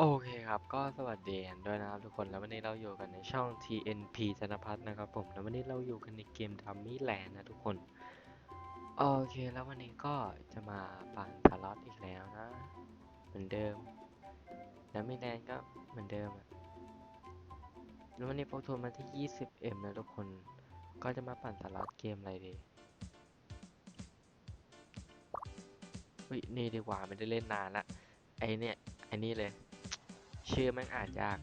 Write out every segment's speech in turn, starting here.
โอเคครับ ก็สวัสดีกันด้วยนะครับทุกคนแล้ววันนี้เราอยู่กันในช่อง TNP ธนพัฒน์นะครับผมแล้ววันนี้เราอยู่กันในเกม Dummy Land นะทุกคน โอเคแล้ววันนี้ก็จะมาปั่นสล็อตอีกแล้วนะ เหมือนเดิม Dummy Land ก็เหมือนเดิมอะแล้ววันนี้โปรโทนมาที่ 20M นะทุกคน ก็จะมาปั่นสล็อตเกมอะไรดีวินี่ดีกว่าไม่ได้เล่นนานละไอเนี่ยไอนี่เลย ชื่อม่งอ่านยาก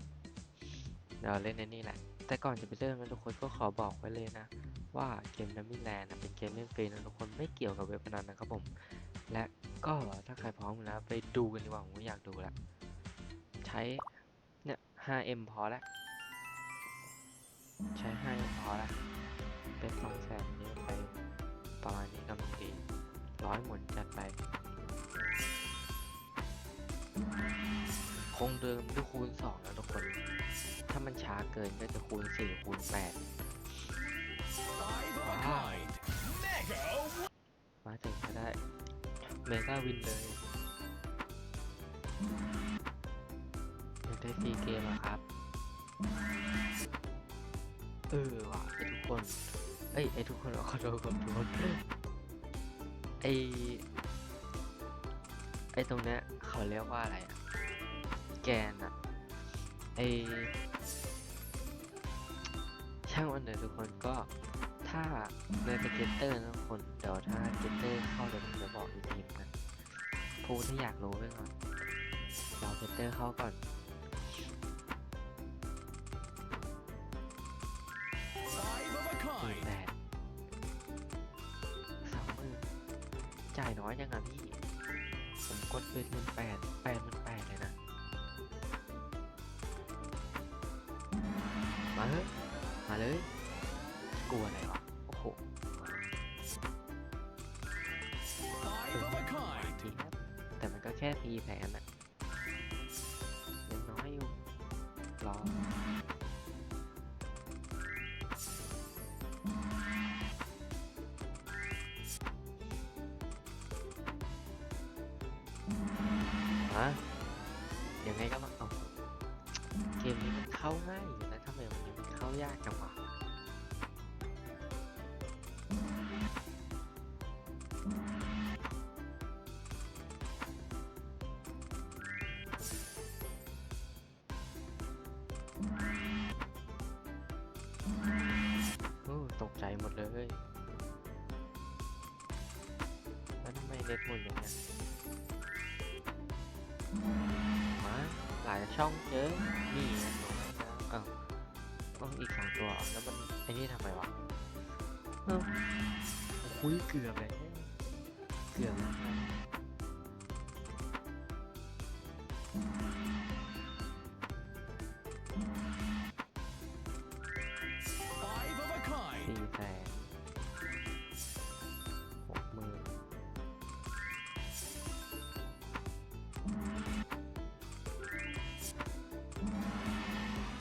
เราเล่นในนี่แหละ แต่ก่อนจะไปเริ่มนะทุกคนก็ขอบอกไว้เลยนะ ว่าเกมดัมมี่แลนด์เป็นเกมเล่นฟรีนะทุกคนไม่เกี่ยวกับเว็บพนันนะครับผม และก็ถ้าใครพร้อมแล้วไปดูกันดีกว่าผมก็อยากดูแล้วใช้เนี่ย 5M พอแล้วใช้ 5M พอแล้วเป็นสองแสนนี้ไปประมาณนี้กำลังดีร้อยหมุนจัดไป คงเดิมด้วยคูณ2นะทุกคน ถ้ามันช้าเกินก็จะคูณ 4 คูณ8 Five of a Wow. kind. Mega มาถึงก็ได้ เมกาวินเลยอยากได้ฟรีเกมอะครับ เออว่ะไอทุกคน เอ้ยไอทุกคนขอโทษขอโทษไอไอตรงเนี้ยเขาเรียกว่าอะไรอะ แกนอะไอช่างมันเถอะทุกคนก็ถ้าในสเก็ตเตอร์นะทุกคนเดี๋ยวถ้าสเก็ตเตอร์เข้าเดี๋ยวผมจะบอกอีกทีนะพูถ้าอยากรู้ไว้ก่อนเรอสเก็ตเตอร์เข้าก่อน five of a หมื่น kind. แปดสองหมื่นจ่ายน้อยจังอะพี่ผมกดเป็นหมื่นแปดแปดมื่น แค่ทีแผนอะ โอ้ตกใจหมดเลยแล้วทำไมเน็ตหมดอย่างเงี้ยมาหลายช่องเจอะนี่อ้าวต้องอีกสองตัวแล้วมันไอ้นี่ทำไมวะเอ้าคุยเกือบเลยเกือบ นหกหมื่น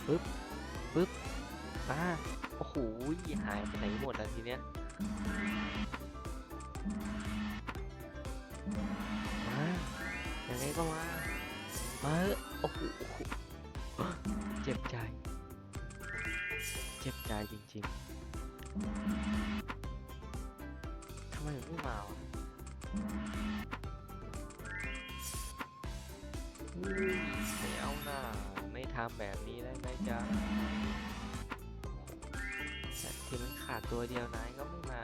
ปึ๊บปึ๊บอ่าโอ้โหหายไปไหนหมดแล้วทีเนี้ยมายังไงก็มา มาโอ้โหโอ้โหเจ็บใจ เจ็บใจจริง ๆ ทำไมถึงไม่มาวะไม่เอาหน้าไม่ทำแบบนี้ได้ไหมจ๊ะแต่ที่มันขาดตัวเดียวนายก็ไม่มา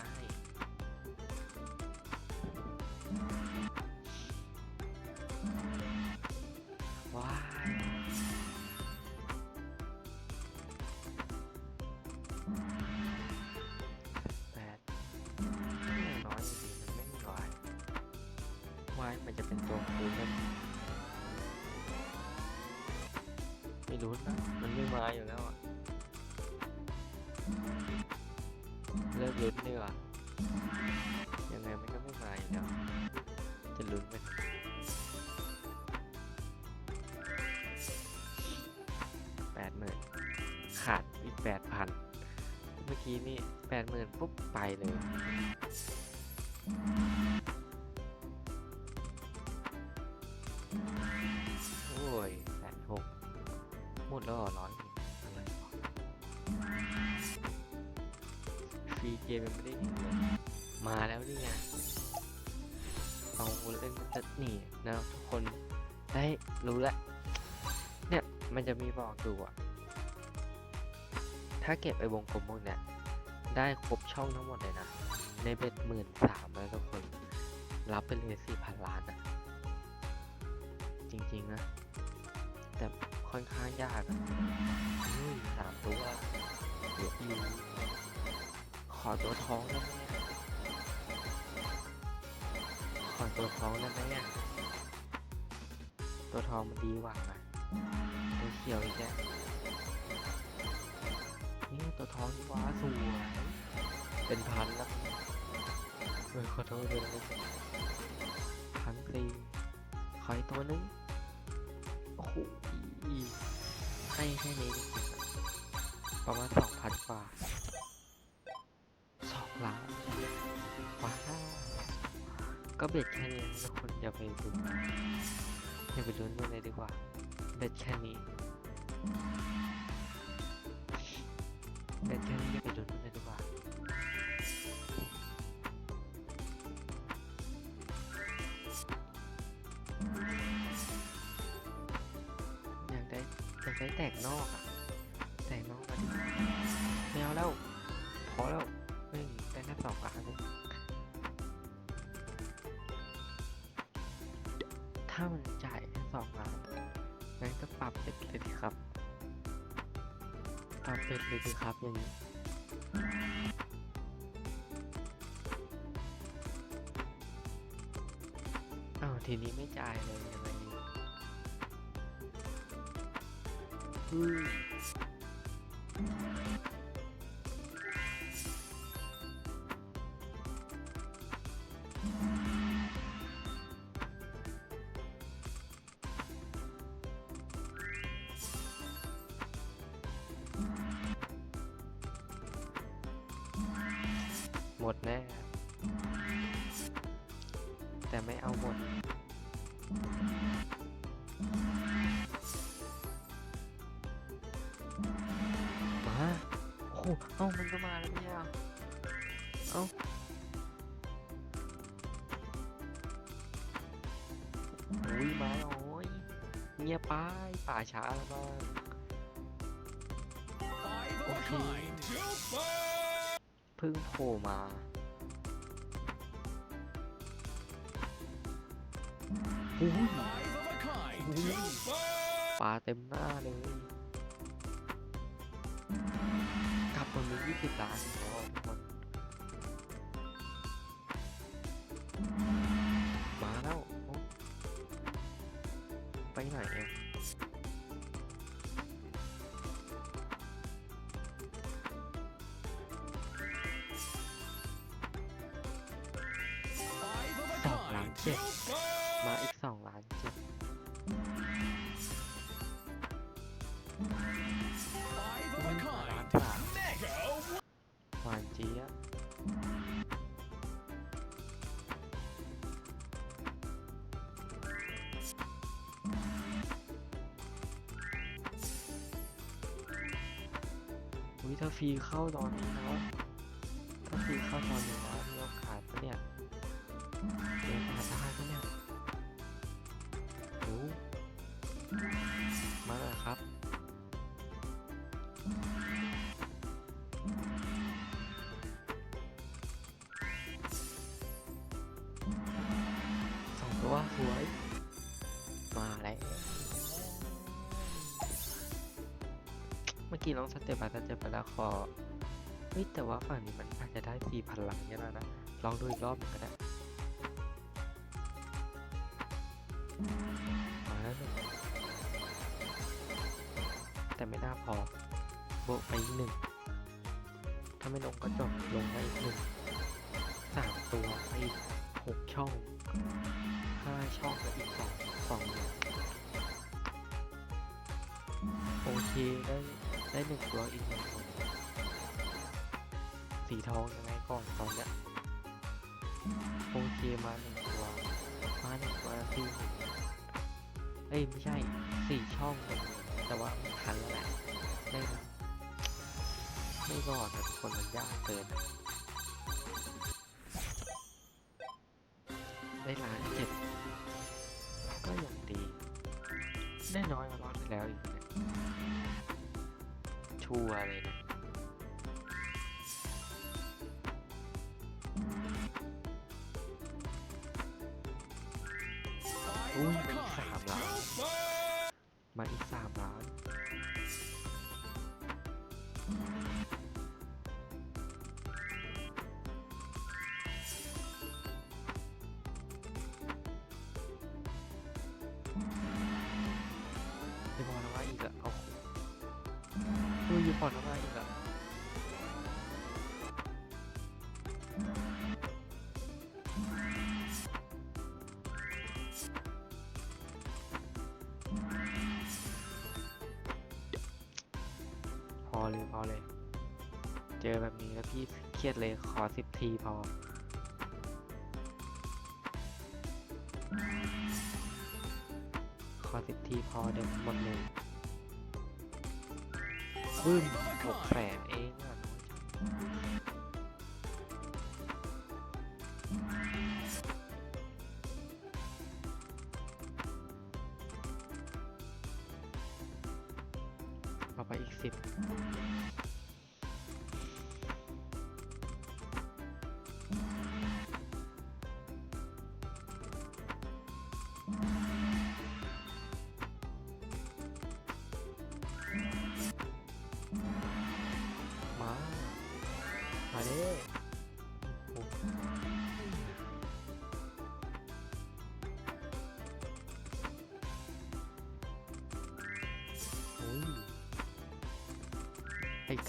วามันจะเป็นตัวคูณมันไม่รู้นะมันไม่มาอยู่แล้วอะเลิกลุ้นดีกว่ายังไงมันก็ไม่มาอยู่แล้วจะลุ้นไปทำไมแปดหมื่นขาดอีกแปดพันเมื่อกี้นี่แปดหมื่นปุ๊บไปเลย ดแล้วเหรอร้อยฟรีเกมยังไม่ได้เห็นเลยมาแล้วนี่ไงเอาเล่นจะหนีนะทุกคนได้รู้แล้วเนี่ยมันจะมีบอกดูอะถ้าเก็บไอ้วงกลมพวกเนี้ยได้ครบช่องทั้งหมดเลยนะ ในเบ็ดหมื่นสามแล้วทุกคน รับไปเลยสี่พันล้านอะจริง ๆ นะ ค่อนข้างยากอะอุ้ยสามตัวเดี๋ยอะอยู่ขอตัวท้องได้ไหมขอตัวท้องได้ไหมอะตัวท้องมันดีกว่าไหมตัวเขียวอีกแล้วนี่ตัวท้องดีกว่าสวยเป็นพันแล้วเออขอโทษด้วยพันสี่ขออีกตัวนึง ให้แค่นี้ประมาณสองพันกว่าสองล้านว้าก็เบ็ดแค่นี้นะทุกคนอย่าไปดูอย่าไปลุ้นมันเลยดีกว่า เบ็ดแค่นี้เบ็ดแค่นี้อย่าไปลุ้นมันเลยดีกว่า ถ้ามันจ่ายแค่สองล้านงั้นก็ปรับเป็จเลยดีครับ ปรับเป็จเลยดีครับอย่างนี้อ้าวทีนี้ไม่จ่ายเลยยังไงดี ดแน่แต่ไม่เอาหมด มา โอ้โหเอ้ามันก็มาแล้วเนี่ยเอ้าอุ้ยมาแล้วโอ้ยเงียบไปป่าช้าแล้วบ้าง Five of a Okay. Kind. Super. เพิ่งโผล่มาอุ้ย Five of a kind. Ooh. Super. ปลาเต็มหน้าเลย กลับมามียี่สิบล้านอีกแล้ว Stop kind. lang, shit. Super. มาอีกสองล้านเจ็ด Five of a Ooh, kind. malata. Mega. หวานเจี๊ยบอุ้ยถ้าฟรีเข้าตอนนี้นะถ้าฟรีเข้าตอนนี้นะมีโอกาสปะเนี่ย กี้น้องสเตปไปสเตปไปแล้วขอเฮ้ยแต่ว่าฝั่งนี้มันอาจจะได้สี่พันหลังเนี่ยแล้วนะ ลองดูอีกรอบหนึ่งก็ได้มาแล้วหนึ่งแต่ไม่น่าพอ โบกไปอีกหนึ่งถ้าไม่ลงก็จบลงไปอีกหนึ่งสามตัวไปอีกหกช่องห้าช่องกับอีกสองสองโอเคได้ ได้หนึ่งตัวอีกหนึ่งคนสีทองยังไงก่อนตอนเนี้ยโอเคมาหนึ่งตัวมาหนึ่งตัวสี่เอ้ยไม่ใช่สี่ช่องแต่ว่ามันทันแล้วแหละไม่ไม่รอดนะทุกคนมันยากเกินอะได้ล้านเจ็ดก็ยังดีได้น้อยกว่ารอบที่แล้วอีกนะ ชัวร์เลยนะ อุ้ยพอแล้วพอเลยพอเลย เจอแบบนี้แล้วพี่เครียดเลยขอสิบทีพอขอสิบทีพอเดี๋ยวหมดเลย บึ้มหกแผลเอง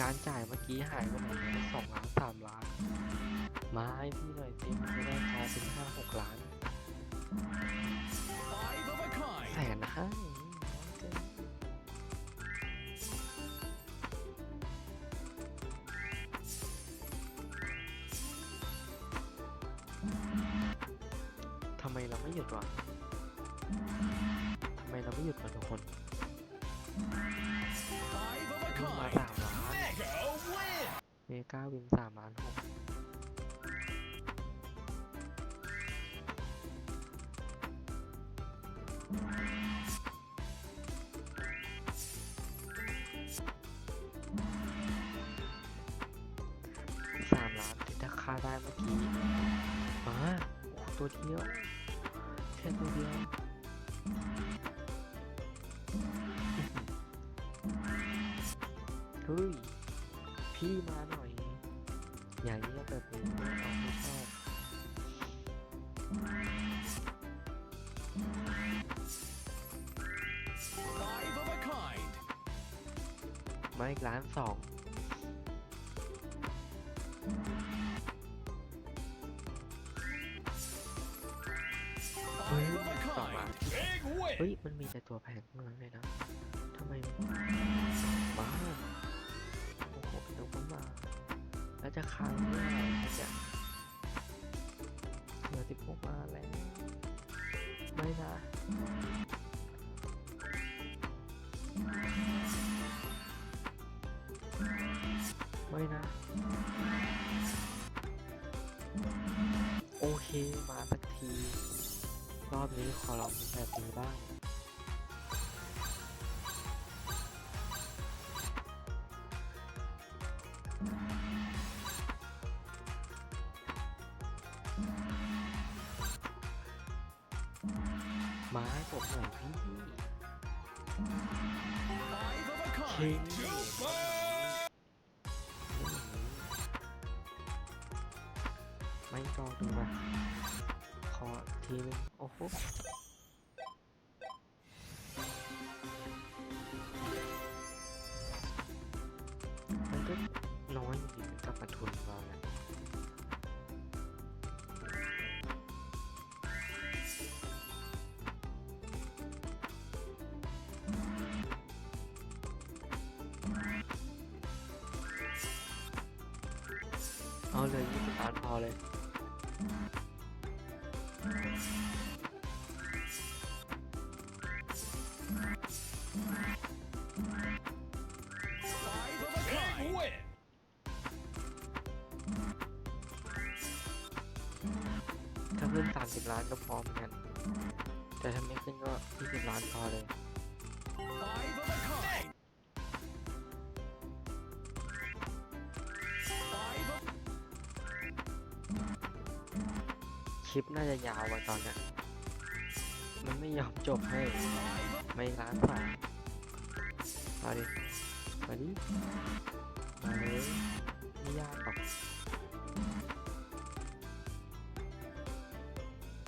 การจ่ายเมื่อกี้หายไปไหนสองล้านสามล้าน มาให้พี่หน่อยสิมันจะได้พอเป็นห้าหกล้านแสนห้าทำไมเราไม่หยุดวะทำไมเราไม่หยุดวะทุกคน เมกาวินสามล้านหกสามล้านที่ถ้าค่าได้เมื่อกี้ มาโอ้ตัวเดียวแค่ตัวเดียวเฮ้ย มาอีกล้านสองเฮ้ย Five of a สองล้าน kind. Big เฮ้ย win! มันมีแต่ตัวแพงทั้งนั้นเลยนะทำไมมาโอ้โหเดี๋ยวก็มาแล้วจะค้างเมื่อไหร่เนี่ยเหลือสิบหกมาแล้ว ไม่นะ มาสักที รอบนี้ขอลองเป็นแบบนี้บ้าง นึงโอ้โหมันก็น้อยอยู่กับมาทุนเราแหละเอาเลยยี่สิบล้านพอเลย ถ้าขึ้น 30 ล้านก็พอเหมือนกัน แต่ถ้าไม่ขึ้นก็ 20 ล้านพอเลยคลิปน่าจะยาวกว่าตอนนี้มันไม่ยอมจบให้ ไม่ล้านฝ่า มาดิ มาดิ มาเลยไม่ยากหรอก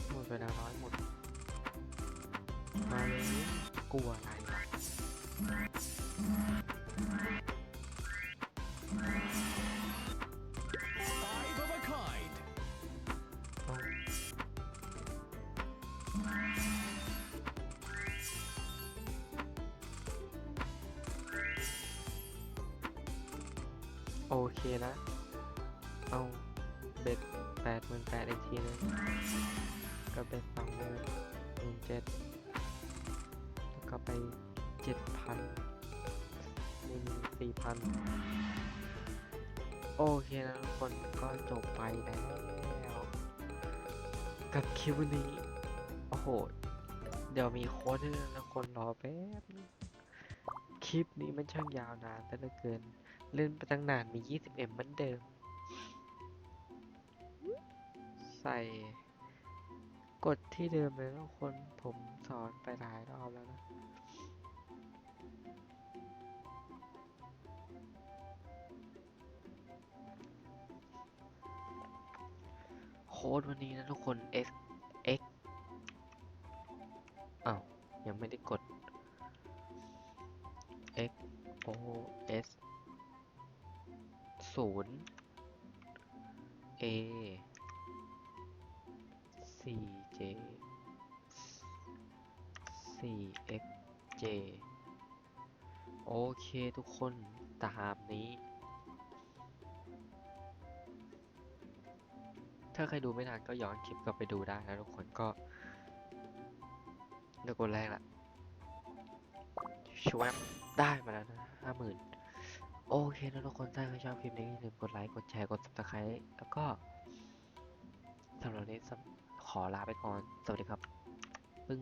หมดเวลาร้อยหมด มาเลยกลัวอะไร เคนะ เอาเบ็ดแปดหมื่นแปดอีกทีนึงก็เบ็ดสองหมื่นหมื่นเจ็ดแล้วก็ไปเจ็ดพันนี่มีสี่พันโอเคนะทุกคนก็จบไปแล้ว กับคลิปนี้ โอ้โห เดี๋ยวมีโค้ดให้นะทุกคนรอแป๊บคลิปนี้มันช่างยาวนานแต่ลือเกิน เล่นไปตั้งนานมี 20M เหมือนเดิม ใส่ กดที่เดิมเลยนะทุกคนผมสอนไปหลายรอบแล้วนะ โค้ดวันนี้นะทุกคน x x อ้าว ยังไม่ได้กด x o s ศูนย์ a สี่ j สี่ x j โอเคทุกคนตามนี้ ถ้าใครดูไม่ทันก็ย้อนคลิปกลับไปดูได้นะทุกคนก็เดี๋ยวกดแรกละชวบได้มาแล้วนะห้าหมื่น โอเคนะทุกคนถ้าใครชอบคลิปนี้อย่าลืมกดไลค์กดแชร์กด subscribe แล้วก็สำหรับนนี้ขอลาไปก่อน สวัสดีครับ ปึ้ง